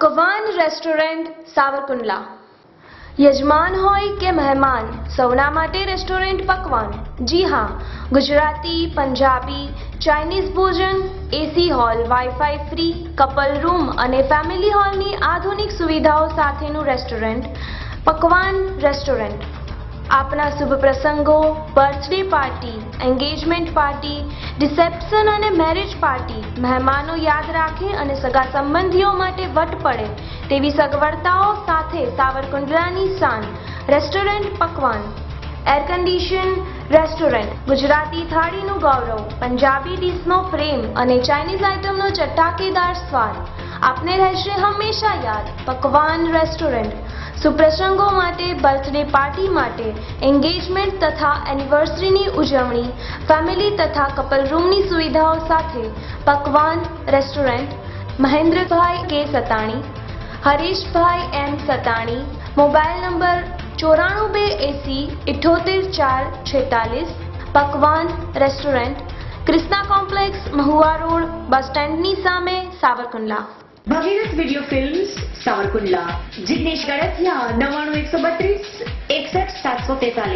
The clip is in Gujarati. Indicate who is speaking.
Speaker 1: રેસ્ટોરન્ટ સાવરકુંડલા. યજમાન હોય કે મહેમાન, સૌના માટે રેસ્ટોરન્ટ પકવાન. જી હા, ગુજરાતી, પંજાબી, ચાઇનીઝ ભોજન AC hall wifi free couple room અને ફેમિલી હોલની આધુનિક સુવિધાઓ સાથેનું રેસ્ટોરન્ટ. પકવાન રેસ્ટોરન્ટ. આપના શુભ પ્રસંગો, birthday party engagement party reception અને મેરેજ પાર્ટી મહેમાનો યાદ રાખે અને સગા સંબંધીઓ માટે વટ પડે તેવી સગવડતાઓ સાથે સાવરકુંડલાની શાન restaurant Pakwan air condition restaurant Gujarati થાળીનું ગૌરવ, પંજાબી ડીશનો પ્રેમ અને ચાઇનીઝ આઇટમનો ચટાકેદાર સ્વાદ. આપને રહેશે હંમેશા યાદ, પકવાન રેસ્ટોરન્ટ સુપ્રસંગો માટે, બર્થડે પાર્ટી માટે એન્ગેજમેન્ટ તથા એનિવર્સરીની ઉજવણી, ફેમિલી તથા કપલ રૂમની સુવિધાઓ સાથે, પકવાન, રેસ્ટોરન્ટ, મહેન્દ્રભાઈ કે સતાણી, હરીશભાઈ એમ સતાણી, મોબાઈલ નંબર ચોરાણું બે એસી ઇઠોતેર ચાર છેતાલીસ, Pakwan, restaurant, Krishna complex, Mahuva road, bus સ્ટેન્ડની સામે સાવરકુંડલા.
Speaker 2: ભગીરથ વીડિયો ફિલ્મ્સ સાવરકુંડલા જિગ્નેશ ગળતિયા નવ્વાણું એકસો બત્રીસ એકસઠ સાતસો તેતાલીસ.